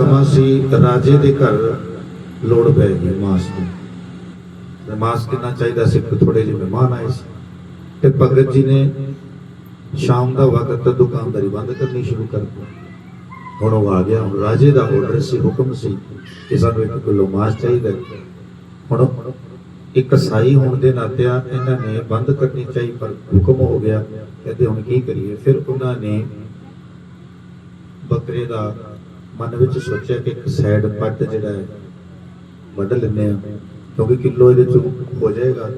ਸਮਾਂ ਸੀ ਰਾਜੇ ਦੇ ਘਰ, ਲੋੜ ਪੈ ਗਈ ਮਾਸ ਦੀ। ਮਾਸ ਕਿੰਨਾ ਚਾਹੀਦਾ ਸੀ? ਕਿ ਥੋੜੇ ਜਿਹੇ ਮਹਿਮਾਨ ਆਏ ਸੀ। ਤੇ ਭਗਤ ਜੀ ਨੇ ਸ਼ਾਮ ਦਾ ਵਕਤ ਦੁਕਾਨਦਾਰੀ ਬੰਦ ਕਰਨੀ ਸ਼ੁਰੂ ਕਰ ਦਿੱਤੀ। ਹੁਣ ਉਹ ਆ ਗਿਆ, ਹੁਣ ਰਾਜੇ ਦਾ ਆਰਡਰ ਸੀ, ਹੁਕਮ ਸੀ ਕਿ ਸਾਨੂੰ ਇੱਕ ਕਿਲੋ ਮਾਸ ਚਾਹੀਦਾ ਹੁਣ ਇੱਕ ਸਾਈ ਹੋਣ ਦੇ ਨਾਤਿਆਂ ਇਹਨਾਂ ਨੇ ਬੰਦ ਕਰਨੀ ਚਾਹੀ, ਪਰ ਹੁਕਮ ਹੋ ਗਿਆ। ਕਹਿੰਦੇ ਹੁਣ ਕੀ ਕਰੀਏ? ਫਿਰ ਉਹਨਾਂ ਨੇ ਬੱਕਰੇ ਦਾ ਮਨ ਵਿੱਚ ਸੋਚਿਆ ਕਿ ਇੱਕ ਸਾਈਡ ਪੱਟ ਜਿਹੜਾ ਹੈ, ਵੱਢ ਲੈਂਦੇ ਆ ਕਿਉਂਕਿ ਕਿਲੋ ਇਹਦੇ ਚੋਂ ਹੋ ਜਾਏਗਾ।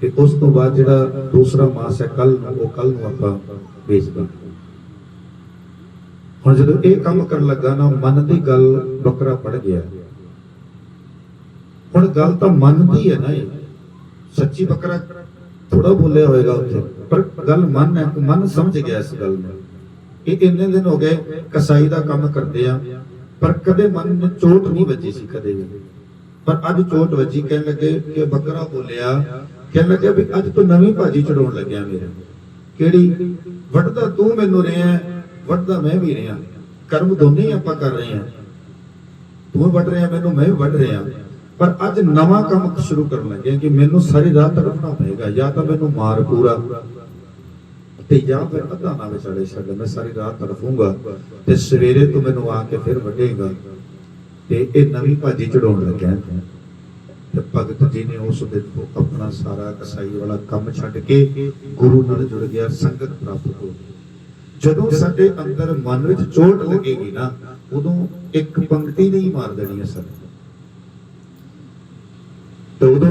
ਤੇ ਉਸ ਤੋਂ ਬਾਅਦ ਜਿਹੜਾ ਦੂਸਰਾ ਮਾਸ ਹੈ ਕੱਲ ਉਹ ਕੱਲ ਨੂੰ ਆਪਾਂ ਵੇਚ ਦਾਂਗੇ ਹੁਣ ਜਦੋਂ ਇਹ ਕੰਮ ਕਰਨ ਲੱਗਾ ਨਾ, ਮਨ ਦੀ ਗੱਲ ਬੱਕਰਾ ਪੜ ਗਿਆ। ਹੁਣ ਗੱਲ ਤਾਂ ਮਨ ਦੀ ਹੈ ਨਾ ਇਹ। ਸੱਚੀ ਬੱਕਰਾ ਥੋੜਾ ਬੋਲਿਆ ਹੋਏਗਾ ਉੱਥੇ, ਪਰ ਗੱਲ ਮਨ ਹੈ, ਮਨ ਸਮਝ ਗਿਆ ਇਸ ਗੱਲ ਨੂੰ। ਇਹ ਇੰਨੇ ਦਿਨ ਹੋ ਗਏ ਕਸਾਈ ਦਾ ਕੰਮ ਕਰਦੇ ਆ, ਪਰ ਕਦੇ ਮਨ ਨੂੰ ਚੋਟ ਨਹੀਂ ਵੱਜੀ ਸੀ ਕਦੇ ਵੀ। ਪਰ ਅੱਜ ਚੋਟ ਵੱਜੀ, ਕਹਿਣ ਲੱਗੇ ਕਿ ਬੱਕਰਾ ਬੋਲਿਆ, ਕਹਿਣ ਲੱਗੇ ਵੀ ਅੱਜ ਤੋਂ ਨਵੀਂ ਭਾਜੀ ਚੜਾਉਣ ਲੱਗਿਆ ਮੇਰੇ। ਕਿਹੜੀ? ਵੱਢਦਾ ਤੂੰ ਮੈਨੂੰ ਰਿਹਾ, ਵੱਢਦਾ ਮੈਂ ਵੀ ਰਿਹਾ। ਕਰਮ ਦੋਨੇ ਹੀ ਆਪਾਂ ਕਰ ਰਹੇ ਹਾਂ। ਤੂੰ ਵੱਢ ਰਿਹਾ, ਮੈਨੂੰ ਮੈਂ ਵੀ ਵੱਢ ਰਿਹਾ। ਪਰ ਅੱਜ ਨਵਾਂ ਕੰਮ ਸ਼ੁਰੂ ਕਰਨ ਲੱਗੇ ਕਿ ਮੈਨੂੰ ਸਾਰੀ ਰਾਤ ਤੜਫਣਾ ਪਏਗਾ, ਜਾਂ ਤਾਂ ਮੈਨੂੰ ਮਾਰ ਪੂਰਾ। ਤੇ ਜਾਂ ਫਿਰ ਅੱਧਾ ਨਾ ਵਿਚਾਲੇ ਛੱਡ ਮੈਂ ਸਾਰੀ ਰਾਤ ਤੜਫੂੰਗਾ ਤੇ ਸਵੇਰੇ ਤੂੰ ਮੈਨੂੰ ਆ ਕੇ ਫਿਰ ਵੱਢੇਗਾ। ਤੇ ਇਹ ਨਵੀਂ ਭਾਜੀ ਚੜਾਉਣ ਲੱਗਿਆ। ਤੇ ਭਗਤ ਜੀ ਨੇ ਉਸ ਦਿਨ ਤੋਂ ਆਪਣਾ ਸਾਰਾ ਕਸਾਈ ਵਾਲਾ ਕੰਮ ਛੱਡ ਕੇ ਗੁਰੂ ਨਾਲ ਜੁੜ ਗਿਆ, ਸੰਗਤ ਪ੍ਰਾਪਤ ਹੋ ਗਈ। ਜਦੋਂ ਸਾਡੇ ਅੰਦਰ ਮਨ ਵਿੱਚ ਚੋਟ ਲੱਗੇਗੀ ਨਾ, ਉਦੋਂ ਇੱਕ ਪੰਕਤੀ ਨਹੀਂ ਮਾਰ ਦੇਣੀ ਅਸਲ ਤੇ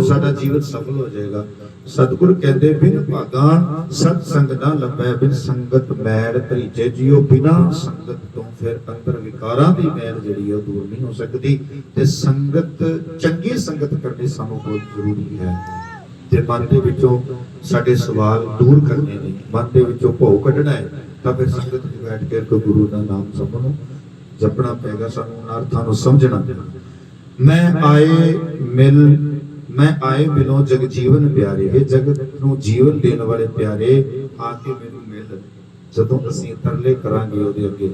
ਸਾਡਾ ਜੀਵਨ ਸਫਲ ਹੋ ਜਾਏਗਾ। ਸਤਿਗੁਰ ਕਹਿੰਦੇ, ਬਿਨ ਭਾਗਾਂ ਸਤ ਸੰਗ ਲੱਭੈ, ਬਿਨ ਸੰਗਤ ਮੈਲ ਭਰੀਜੇ। ਜਿਉ ਬਿਨਾ ਸੰਗਤ ਤੋਂ ਫਿਰ ਅੰਦਰ ਵਿਕਾਰਾਂ ਦੀ ਮੈਲ ਜਿਹੜੀ ਉਹ ਦੂਰ ਨਹੀਂ ਹੋ ਸਕਦੀ। ਤੇ ਸੰਗਤ, ਚੰਗੀ ਸੰਗਤ ਕਰਨੀ ਸਾਨੂੰ ਬਹੁਤ ਜ਼ਰੂਰੀ ਹੈ। ਜੇ ਮਨ ਦੇ ਵਿੱਚੋਂ ਸਾਡੇ ਸਵਾਲ ਦੂਰ ਕਰਨੇ ਨੇ, ਮਨ ਦੇ ਵਿੱਚੋਂ ਭਉ ਕੱਢਣਾ ਹੈ, ਤਾਂ ਫਿਰ ਸੰਗਤ ਵਿੱਚ ਬੈਠ ਕੇ ਕੋ ਗੁਰੂ ਦਾ ਨਾਮ ਜਪਣੋ ਜਪਣਾ ਪਏਗਾ ਸਾਨੂੰ ਉਹਨਾਂ ਅਰਥਾਂ ਨੂੰ ਸਮਝਣਾ ਪਏਗਾ। ਮੈਂ ਆਏ ਮਿਲ ਮੈਂ ਆਏ ਮਿਲੋਂ ਜਗ ਜੀਵਨ ਪਿਆਰੇ, ਇਹ ਜਗਤ ਨੂੰ ਜੀਵਨ ਦੇਣ ਵਾਲੇ ਪਿਆਰੇ ਆ ਕੇ ਮੈਨੂੰ ਮਿਲ। ਜਦੋਂ ਅਸੀਂ ਤਰਲੇ ਕਰਾਂਗੇ ਉਹਦੇ ਅੱਗੇ,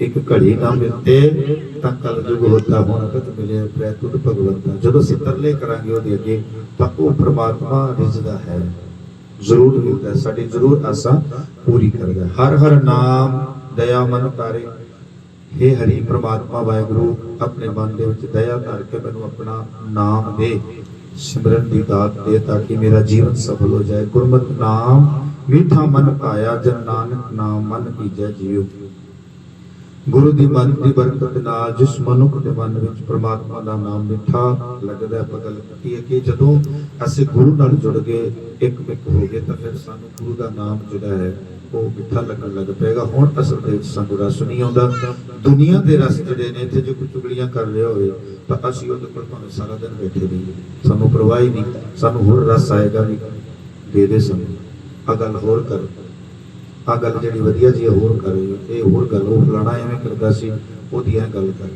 ਇੱਕ ਘੜੀ ਨਾ ਮਿਲਤੇ ਤਾਂ ਕਲ ਜੁਗ ਹੁੰਦਾ, ਹੁਣ ਅਗਤ ਮਿਲੇ ਪ੍ਰੈ ਭਗਵੰਤਾ। ਜਦੋਂ ਅਸੀਂ ਤਰਲੇ ਕਰਾਂਗੇ ਉਹਦੇ ਅੱਗੇ, ਤਾਂ ਉਹ ਪ੍ਰਮਾਤਮਾ ਰਿਜ਼ਦਾ ਹੈ। ਜ਼ਰੂਰ ਮਿਲਦਾ ਸਾਡੀ ਜ਼ਰੂਰ ਆਸਾਂ ਪੂਰੀ ਕਰਦਾ ਹਰ ਹਰ ਨਾਮ, ਦਇਆ ਮਨ ਤਾਰੇ हे ਹਰੀ ਪ੍ਰਮਾਤਮਾ ਵਾਹਿਗੁਰੂ, ਆਪਣੇ ਮਨ ਦੇ ਵਿੱਚ ਦਇਆ ਕਰਕੇ ਮੈਨੂੰ ਆਪਣਾ ਨਾਮ ਦੇ ਸਿਮਰਨ ਦੀ ਦਾਤ ਦੇ ਤਾਂ ਕਿ ਮੇਰਾ ਜੀਵਨ ਸਫਲ ਹੋ ਜਾਏ। ਗੁਰਮਤਿ ਨਾਮ, ਮੀਠਾ ਮਨ ਪਾਇਆ, ਜਨ ਨਾਨਕ ਨਾਮ ਮਨ ਕੀਜੈ ਜੀਉ। ਗੁਰੂ ਦੀ ਮਨ ਦੀ ਬਰਕਤ ਨਾਲ ਜਿਸ ਮਨੁੱਖ ਦੇ ਮਨ ਵਿੱਚ ਪ੍ਰਮਾਤਮਾ ਦਾ ਨਾਮ ਮਿੱਠਾ ਲੱਗਦਾ ਹੈ, ਆਪਾਂ ਗੱਲ ਕੀਤੀ ਹੈ ਕਿ ਜਦੋਂ ਅਸੀਂ ਗੁਰੂ ਨਾਲ ਜੁੜ ਗਏ ਇੱਕ ਮਿੱਕ ਹੋ ਗਏ ਤਾਂ ਫਿਰ ਸਾਨੂੰ ਗੁਰੂ ਦਾ ਨਾਮ ਜਿਹੜਾ ਹੈ, ਉਹ ਮਿੱਠਾ ਲੱਗਣ ਲੱਗ ਪਏਗਾ। ਹੁਣ ਅਸਲ ਦੇ ਵਿੱਚ ਸਾਨੂੰ ਰਸ ਨਹੀਂ ਆਉਂਦਾ। ਦੁਨੀਆ ਦੇ ਰਸ ਜਿਹੜੇ ਨੇ, ਇੱਥੇ ਜੋ ਕੋਈ ਚੁਗਲੀਆਂ ਕਰ ਰਿਹਾ ਹੋਵੇ, ਤਾਂ ਅਸੀਂ ਉਹਦੇ ਕੋਲ ਭਾਵੇਂ ਸਾਰਾ ਦਿਨ ਬੈਠੇ ਰਹੀਏ। ਸਾਨੂੰ ਪਰਵਾਹ ਹੀ ਨਹੀਂ। ਸਾਨੂੰ ਹੋਰ ਰਸ ਆਏਗਾ ਵੀ ਦੇ ਦੇ ਸਾਨੂੰ। ਆ ਗੱਲ ਹੋਰ ਕਰ। ਆ ਗੱਲ ਜਿਹੜੀ ਵਧੀਆ ਜੀ ਹੋਰ ਕਰ ਇਹ ਹੋਰ ਗੱਲ ਉਹ ਫਲਾਣਾ ਐਵੇਂ ਕਰਦਾ ਸੀ, ਉਹਦੀ ਇਹ ਗੱਲ ਕਰ।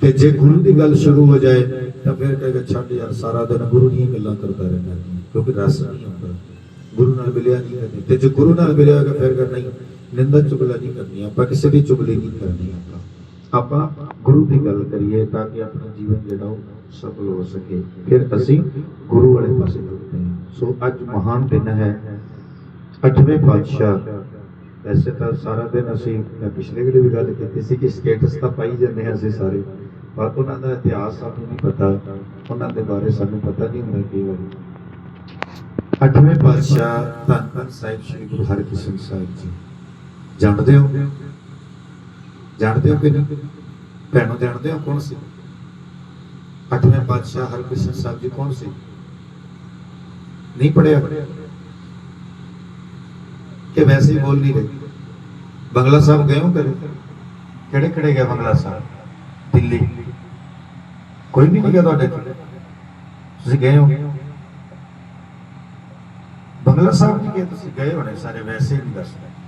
ਤੇ ਜੇ ਗੁਰੂ ਦੀ ਗੱਲ ਸ਼ੁਰੂ ਹੋ ਜਾਏ, ਤਾਂ ਫਿਰ ਕਹੇਗਾ, ਛੱਡ ਯਾਰ, ਸਾਰਾ ਦਿਨ ਗੁਰੂ ਦੀਆਂ ਗੱਲਾਂ ਕਰਦਾ ਰਹਿੰਦਾ ਕਿਉਂਕਿ ਰਸ ਨਹੀਂ ਆਉਂਦਾ ਗੁਰੂ ਨਾਲ ਮਿਲਿਆ ਨਹੀਂ ਕਦੇ। ਤੇ ਜੇ ਗੁਰੂ ਨਾਲ ਮਿਲਿਆ ਹੋਏਗਾ, ਫਿਰ ਕਰਨਾ ਨਹੀਂ, ਨਿੰਦਾ ਚੁਗਲਾ ਨਹੀਂ ਕਰਨੀ ਆਪਾਂ ਕਿਸੇ ਦੀ ਚੁਗਲੀ ਨਹੀਂ ਕਰਨੀ ਆਪਾਂ। ਆਪਾਂ ਗੁਰੂ ਦੀ ਗੱਲ ਕਰੀਏ, ਤਾਂ ਕਿ ਆਪਣਾ ਜੀਵਨ ਜਿਹੜਾ ਉਹ ਸਫਲ ਹੋ ਸਕੇ। ਫਿਰ ਅਸੀਂ ਗੁਰੂ ਵਾਲੇ ਪਾਸੇ ਜੁੜਦੇ ਹਾਂ। ਸੋ ਅੱਜ ਮਹਾਨ ਦਿਨ ਹੈ। ਅੱਠਵੇਂ ਪਾਤਸ਼ਾਹ। ਵੈਸੇ ਤਾਂ ਸਾਰਾ ਦਿਨ ਅਸੀਂ, ਮੈਂ ਪਿਛਲੇ ਵੇਲੇ ਵੀ ਗੱਲ ਕੀਤੀ ਸੀ ਕਿ ਸਟੇਟਸ ਤਾਂ ਪਾਈ ਜਾਂਦੇ ਹਾਂ ਅਸੀਂ ਸਾਰੇ, ਪਰ ਉਹਨਾਂ ਦਾ ਇਤਿਹਾਸ ਸਾਨੂੰ ਨਹੀਂ ਪਤਾ। ਉਹਨਾਂ ਦੇ ਬਾਰੇ ਸਾਨੂੰ ਪਤਾ ਨਹੀਂ ਹੁੰਦਾ ਕਈ ਵਾਰੀ। ਅੱਠਵੇਂ ਪਾਤਸ਼ਾਹ ਧੰਨ ਧੰਨ ਸਾਹਿਬ ਸ੍ਰੀ ਗੁਰੂ ਹਰਿਕ੍ਰਿਸ਼ਨ ਸਾਹਿਬ ਜੀ। ਜਾਣਦੇ ਹੋ? ਜਾਣਦੇ ਹੋ ਕਿ ਨਹੀਂ? ਭੈਣੋ, ਜਾਣਦੇ ਹੋ ਕੌਣ ਸੀ? ਅੱਠਵੇਂ ਪਾਤਸ਼ਾਹ ਹਰਿਕ੍ਰਿਸ਼ਨ ਸਾਹਿਬ ਜੀ ਕੌਣ ਸੀ? ਨਹੀਂ ਪੜਿਆ ਕਿ ਵੈਸੇ ਹੀ ਬੋਲ ਨਹੀਂ ਰਹੇ। ਬੰਗਲਾ ਸਾਹਿਬ ਗਏ ਹੋ ਕਦੇ? ਕਿਹੜੇ ਕਿਹੜੇ ਗਏ ਬੰਗਲਾ ਸਾਹਿਬ? ਦਿੱਲੀ। ਕੋਈ ਵੀ ਨਹੀਂ ਗਿਆ ਤੁਹਾਡੇ ਕੋਲ ਤੁਸੀਂ ਗਏ ਹੋ? ਬੰਗਲਾ ਸਾਹਿਬ ਨਹੀਂ ਗਏ, ਤੁਸੀਂ ਗਏ ਹੋਣੇ ਸਾਰੇ, ਵੈਸੇ ਵੀ ਦੱਸਦੇ।